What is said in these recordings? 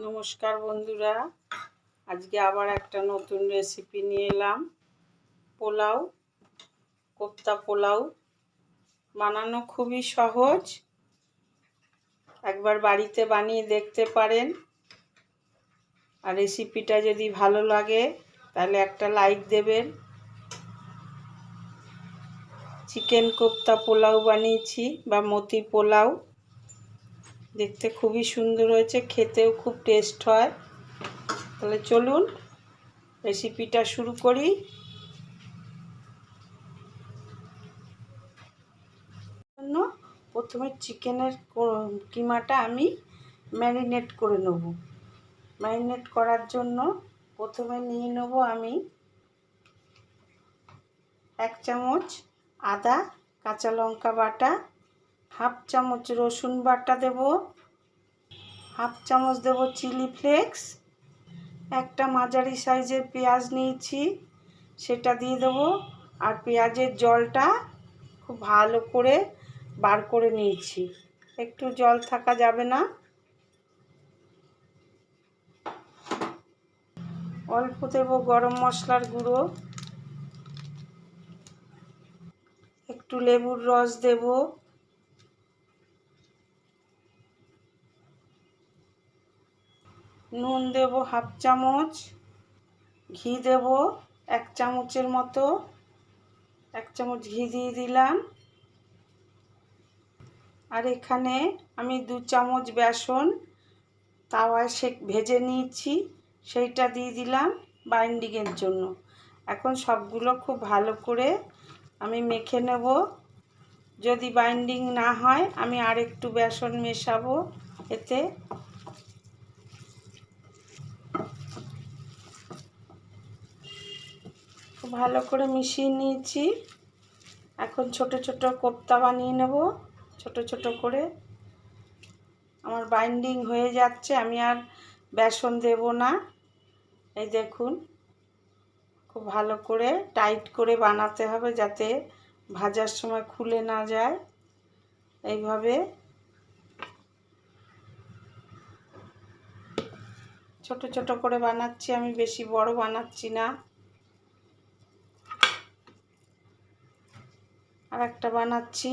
নমস্কার বন্ধুরা। আজকে আবার একটা নতুন রেসিপি নিয়ে এলাম। পোলাও, কোপ্তা পোলাও। বানানো খুবই সহজ। একবার বাড়িতে বানিয়ে দেখতে পারেন। আর রেসিপিটা যদি ভালো লাগে, তাহলে একটা লাইক দেবেন। চিকেন কোপ্তা পোলাও বানিয়েছি বা মতি পোলাও। দেখতে খুবই সুন্দর হয়েছে, খেতেও খুব টেস্ট হয়। তাহলে চলুন রেসিপিটা শুরু করি। জন্য প্রথমে চিকেনের কিমাটা আমি ম্যারিনেট করে নেব। ম্যারিনেট করার জন্য প্রথমে নিয়ে নেব আমি এক চামচ আদা, কাঁচা লঙ্কা বাটা, হাফ চামচ রসুন বাটা দেব। হাফ চামচ দেব চিলি ফ্লেক্স, একটা মাঝারি সাইজের পেঁয়াজ নিয়েছি, সেটা দিয়ে দেবো। আর পেঁয়াজের জলটা খুব ভালো করে বার করে নিয়েছি। একটু জল থাকা যাবে না। অল্প দেব গরম মশলার গুঁড়ো। একটু লেবুর রস দেবো। নুন দেব হাফ চামচ, ঘি দেব এক চামচের মতো, এক চামচ ঘি দিয়ে দিলাম। আর এখানে আমি দু চামচ বেসন তাওয়ায় সে, ভেজে নিয়েছি, সেইটা দিয়ে দিলাম বাইন্ডিংয়ের জন্য। এখন সবগুলো খুব ভালো করে আমি মেখে নেব। যদি বাইন্ডিং না হয়, আমি আর একটু বেসন মেশাবো এতে। ভালো করে মিশিয়ে নিয়েছি। এখন ছোট ছোট কোপ্তা বানিয়ে নেব। ছোট ছোট করে। আমার বাইন্ডিং হয়ে যাচ্ছে, আমি আর বেসন দেব না। এই দেখুন, খুব ভালো করে টাইট করে বানাতে হবে যাতে ভাজার সময় খুলে না যায়। এইভাবে ছোট ছোট করে বানাচ্ছি, আমি বেশি বড় বানাচ্ছি না। আর একটা বানাচ্ছি।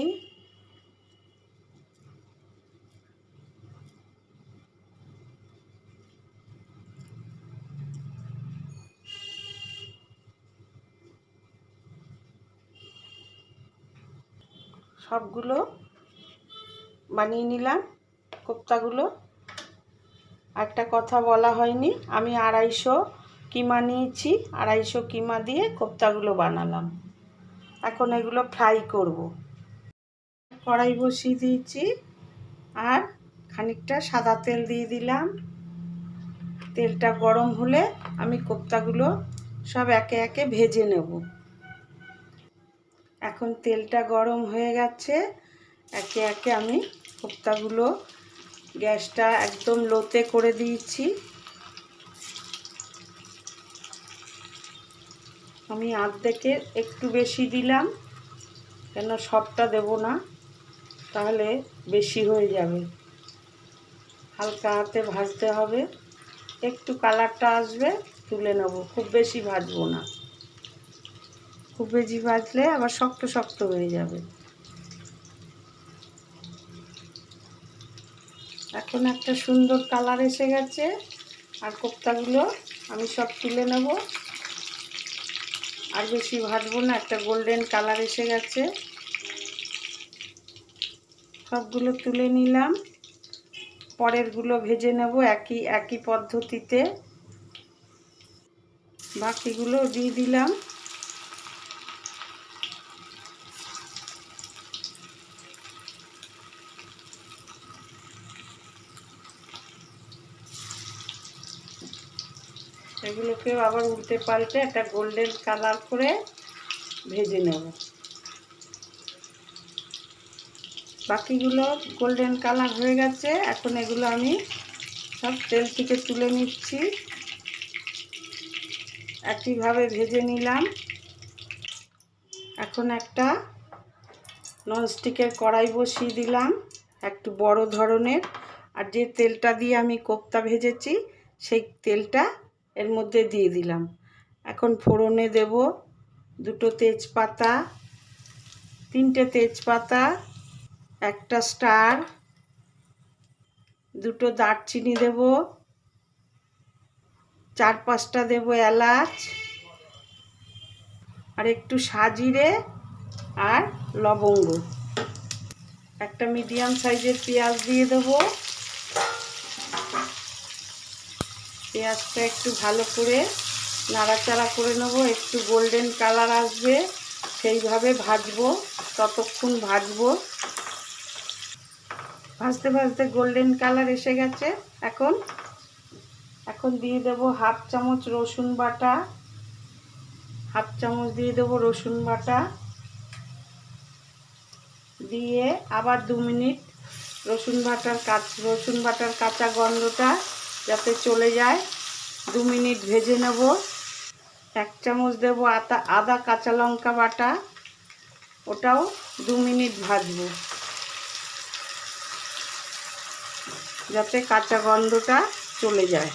সবগুলো বানিয়ে নিলাম, কোপ্তাগুলো। একটা কথা বলা হয়নি, আমি আড়াইশো কিমা নিয়েছি, আড়াইশো কিমা দিয়ে কোপ্তাগুলো বানালাম। এখন এগুলো ফ্রাই করব। কড়াই বসিয়ে দিয়েছি আর খানিকটা সাদা তেল দিয়ে দিলাম। তেলটা গরম হলে আমি কোপ্তাগুলো সব একে একে ভেজে নেব। এখন তেলটা গরম হয়ে গেছে। একে একে আমি কোপ্তাগুলো গ্যাসটা একদম লোতে করে দিয়েছি। আমি আর্ধেকের একটু বেশি দিলাম, কেন সবটা দেব না, তাহলে বেশি হয়ে যাবে। হালকা হাতে ভাজতে হবে। একটু কালারটা আসবে, তুলে নেব। খুব বেশি ভাজবো না। খুব বেশি ভাজলে আবার শক্ত শক্ত হয়ে যাবে। এখন একটা সুন্দর কালার এসে গেছে। আর কোপ্তাগুলো আমি সব তুলে নেব। আর বেশি ভাজবো না, একটা গোল্ডেন কালার এসে গেছে। সবগুলো তুলে নিলাম। পরেরগুলো ভেজে নেব একই একই পদ্ধতিতে। বাকিগুলো দিয়ে দিলাম। এগুলোকেও আবার উল্টে পাল্টে একটা গোল্ডেন কালার করে ভেজে নেব। বাকিগুলো গোল্ডেন কালার হয়ে গেছে। এখন এগুলো আমি সব তেল থেকে তুলে নিচ্ছি। একইভাবে ভেজে নিলাম। এখন একটা ননস্টিকের কড়াই বসিয়ে দিলাম, একটু বড় ধরনের। আর যে তেলটা দিয়ে আমি কোপ্তা ভেজেছি, সেই তেলটা এর মধ্যে দিয়ে দিলাম। এখন ফোড়নে দেব দুটো তেজপাতা, তিনটে তেজপাতা, একটা স্টার, দুটো দারচিনি দেব, চার পাঁচটা দেব এলাচ, আর একটু সাজিরে আর লবঙ্গ। একটা মিডিয়াম সাইজের পেঁয়াজ দিয়ে দেব। পেঁয়াজটা একটু ভালো করে নাড়াচাড়া করে নেব। একটু গোল্ডেন কালার আসবে, সেইভাবে ভাজবো, ততক্ষণ ভাজবো। ভাজতে ভাজতে গোল্ডেন কালার এসে গেছে এখন। এখন দিয়ে দেব হাফ চামচ রসুন বাটা। হাফ চামচ দিয়ে দেবো রসুন বাটা। দিয়ে আবার দু মিনিট রসুন বাটার কাঁচ, রসুন বাটার কাঁচা গন্ধটা যাতে চলে যায়। দু মিনিট ভেজে নেব। এক চামচ দেব আদা আদা, কাঁচা লঙ্কা বাটা। ওটাও দু মিনিট ভাজবো। যাতে কাঁচা গন্ধটা চলে যায়।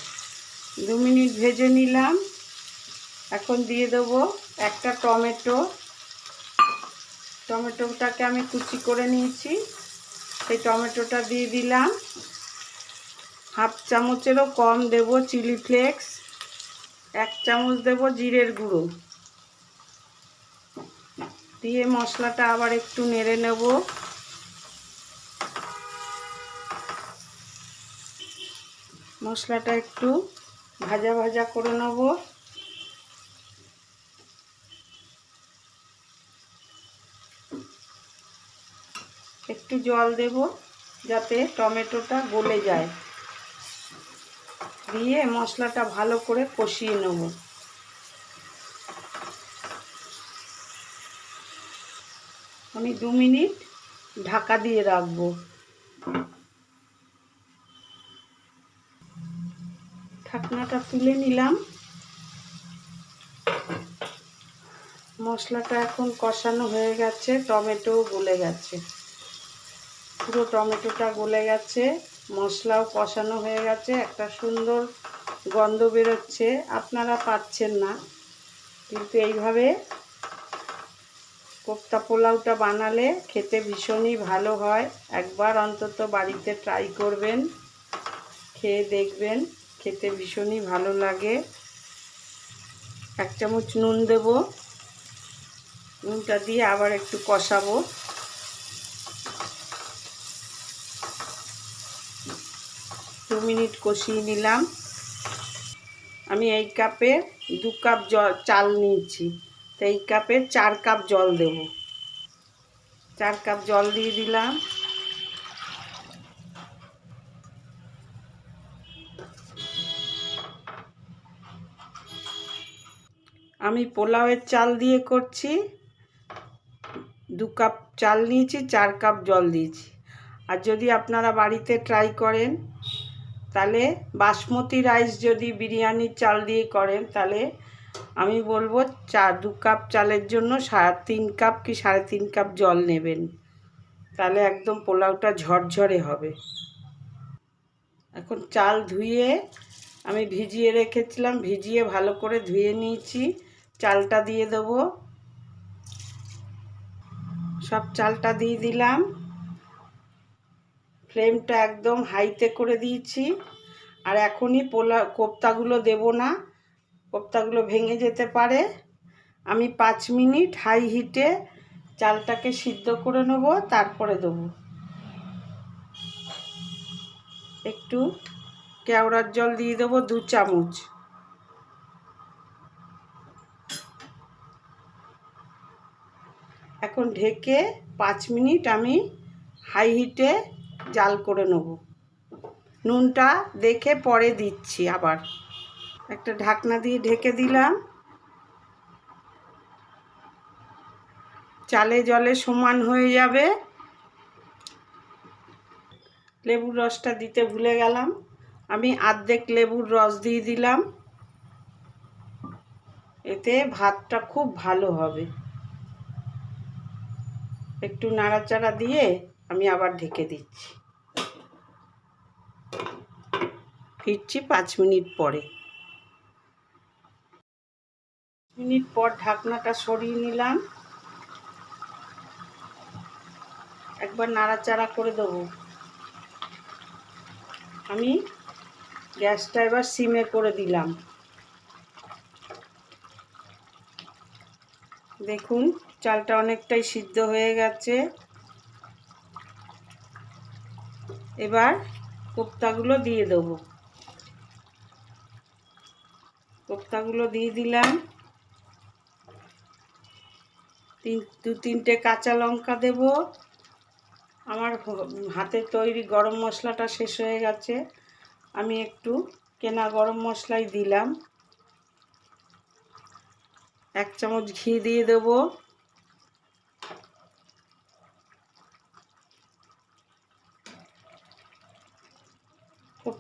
দু মিনিট ভেজে নিলাম। এখন দিয়ে দেবো একটা টমেটো। টমেটোটাকে আমি কুচি করে নিয়েছি। সেই টমেটোটা দিয়ে দিলাম। হাফ চামচেরও কম দেব চিলি ফ্লেক্স, এক চামচ দেব জিরের গুঁড়ো। দিয়ে মশলাটা আবার একটু নেড়ে নেব। মশলাটা একটু ভাজা ভাজা করে নেব। একটু জল দেব যাতে টমেটোটা গলে যায়। দিয়ে মশলাটা ভালো করে কষিয়ে নেব। আমি দু মিনিট ঢাকা দিয়ে রাখব। ঢাকনাটা তুলে নিলাম। মশলাটা এখন কষানো হয়ে গেছে টমেটো গলে গেছে। পুরো টমেটোটা গলে গেছে। মশলাও কষানো হয়ে গেছে, একটা সুন্দর গন্ধ বেরোচ্ছে। আপনারা পাচ্ছেন না, কিন্তু এইভাবে কোপ্তা পোলাওটা বানালে খেতে ভীষণই ভালো হয়। একবার অন্তত বাড়িতে ট্রাই করবেন, খেয়ে দেখবেন, খেতে ভীষণই ভালো লাগে। এক চামচ নুন দেব, নুনটা দিয়ে আবার একটু কষাবো। মিনিট কষিয়ে নিলাম। আমি এই কাপে দু কাপ জল, চাল নিয়েছি। তো এই কাপে চার কাপ জল দেব। চার কাপ জল দিয়ে দিলাম। আমি পোলাওয়ের চাল দিয়ে করছি। দু কাপ চাল নিয়েছি, চার কাপ জল দিয়েছি। আর যদি আপনারা বাড়িতে ট্রাই করেন তাহলে বাসমতি রাইস যদি বিরিয়ানির চাল দিয়ে করেন, তাহলে আমি বলব চা, দু কাপ চালের জন্য সাড়ে তিন কাপ কি সাড়ে তিন কাপ জল নেবেন। তাহলে একদম পোলাওটা ঝরঝরে হবে। এখন চাল ধুয়ে আমি ভিজিয়ে রেখেছিলাম, ভিজিয়ে ভালো করে ধুয়ে নিয়েছি। চালটা দিয়ে দেবো। সব চালটা দিয়ে দিলাম। ফ্লেমটা একদম হাইতে করে দিয়েছি। আর এখনই পোলা, কোপ্তাগুলো দেব না। কোপ্তাগুলো ভেঙে যেতে পারে। আমি পাঁচ মিনিট হাই হিটে চালটাকে সিদ্ধ করে নেব, তারপরে দেবো। একটু কেওড়ার জল দিয়ে দেবো, দু চামচ। এখন ঢেকে পাঁচ মিনিট আমি হাই হিটে জাল করে নেব। নুনটা দেখে পরে দিচ্ছি আবার। একটা ঢাকনা দিয়ে ঢেকে দিলাম। চালে জলে সমান হয়ে যাবে। লেবুর রসটা দিতে ভুলে গেলাম। আমি আর্ধেক লেবুর রস দিয়ে দিলাম। এতে ভাতটা খুব ভালো হবে। একটু নাড়াচাড়া দিয়ে আমি আবার ঢেকে দিচ্ছি। ফিরছি পাঁচ মিনিট পরে। মিনিট পর ঢাকনাটা সরিয়ে নিলাম। একবার নাড়াচাড়া করে দেবো। আমি গ্যাসটা এবার সিমে করে দিলাম। দেখুন, চালটা অনেকটাই সিদ্ধ হয়ে গেছে। এবার কোপ্তাগুলো দিয়ে দেবো। কোপ্তাগুলো দিয়ে দিলাম। তিন, দু তিনটে কাঁচা লঙ্কা দেব। আমার হাতে তৈরি গরম মশলাটা শেষ হয়ে গেছে। আমি একটু কেনা গরম মশলাই দিলাম। এক চামচ ঘি দিয়ে দেব।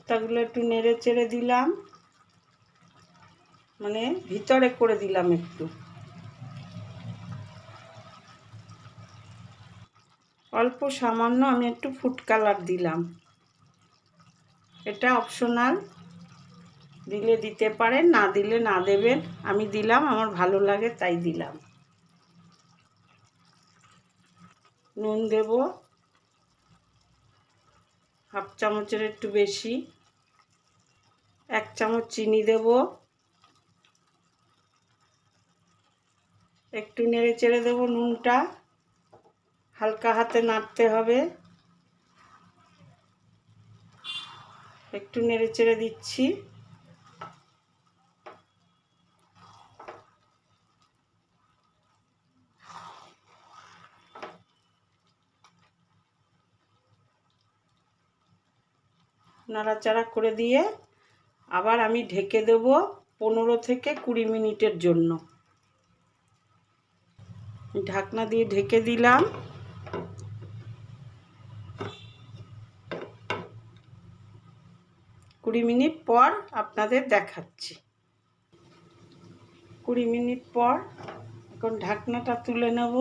কোপ্তাগুলো একটু নেড়ে চেড়ে দিলাম। মানে ভিতরে করে দিলাম একটু। অল্প সামান্য আমি একটু ফুড কালার দিলাম। এটা অপশনাল দিলে দিতে পারেন, না দিলে না দেবেন। আমি দিলাম, আমার ভালো লাগে তাই দিলাম। নুন দেব। হাফ চামচের একটু বেশি। এক চামচ চিনি দেব। একটু নেড়ে চেড়ে দেবো নুনটা। হালকা হাতে নাড়তে হবে। একটু নেড়ে চেড়ে দিচ্ছি। নাড়াচাড়া করে দিয়ে আবার আমি ঢেকে দেব পনেরো থেকে কুড়ি মিনিটের জন্য। ঢাকনা দিয়ে ঢেকে দিলাম। কুড়ি মিনিট পর আপনাদের দেখাচ্ছি। কুড়ি মিনিট পর এখন ঢাকনাটা তুলে নেব।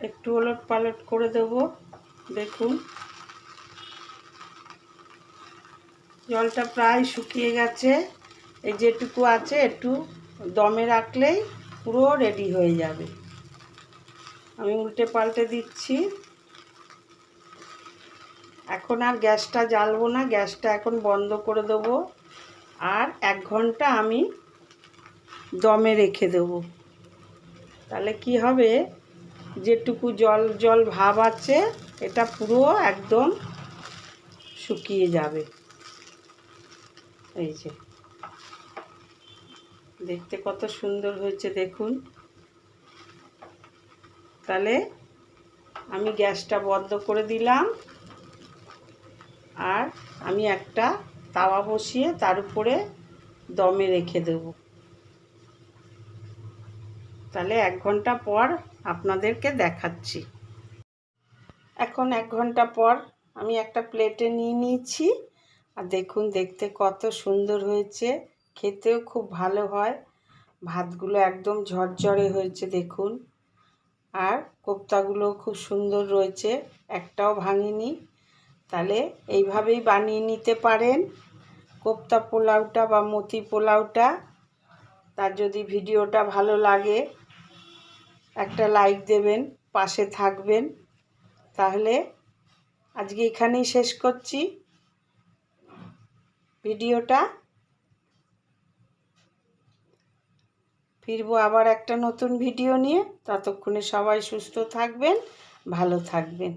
একটু ওলট পালট করে দেব। দেখুন। জলটা প্রায় শুকিয়ে গেছে। এই যেটুকু আছে একটু দমে রাখলেই পুরো রেডি হয়ে যাবে। আমি উল্টে পাল্টে দিচ্ছি। এখন আর গ্যাসটা জ্বালবো না, গ্যাসটা এখন বন্ধ করে দেবো। আর এক ঘণ্টা আমি দমে রেখে দেব। তাহলে কি হবে? যেটুকু জল জল ভাব আছে, এটা পুরো একদম শুকিয়ে যাবে। এই যে। দেখতে কত সুন্দর হয়েছে, দেখুন। তাহলে আমি গ্যাসটা বন্ধ করে দিলাম। আর আমি একটা তাওয়া বসিয়ে তার উপরে দমে রেখে দেব। তাহলে এক ঘণ্টা পর আপনাদেরকে দেখাচ্ছি। এখন এক ঘণ্টা পর আমি একটা প্লেটে নিয়ে নিয়েছি। আর দেখুন, দেখতে কত সুন্দর হয়েছে। খেতেও খুব ভালো হয়। ভাতগুলো একদম ঝরঝরে হয়েছে, দেখুন। আর কোপ্তাগুলো খুব সুন্দর রয়েছে, একটাও ভাঙিনি। তাহলে এইভাবেই বানিয়ে নিতে পারেন। কোপ্তা পোলাওটা বা মতি পোলাওটা, তার যদি ভিডিওটা ভালো লাগে, একটা লাইক দেবেন, পাশে থাকবেন। তাহলে আজকে এখানেই শেষ করছি। ভিডিওটা। ফিরবো আবার একটা নতুন ভিডিও নিয়ে। ততক্ষণে সবাই সুস্থ থাকবেন ভালো থাকবেন।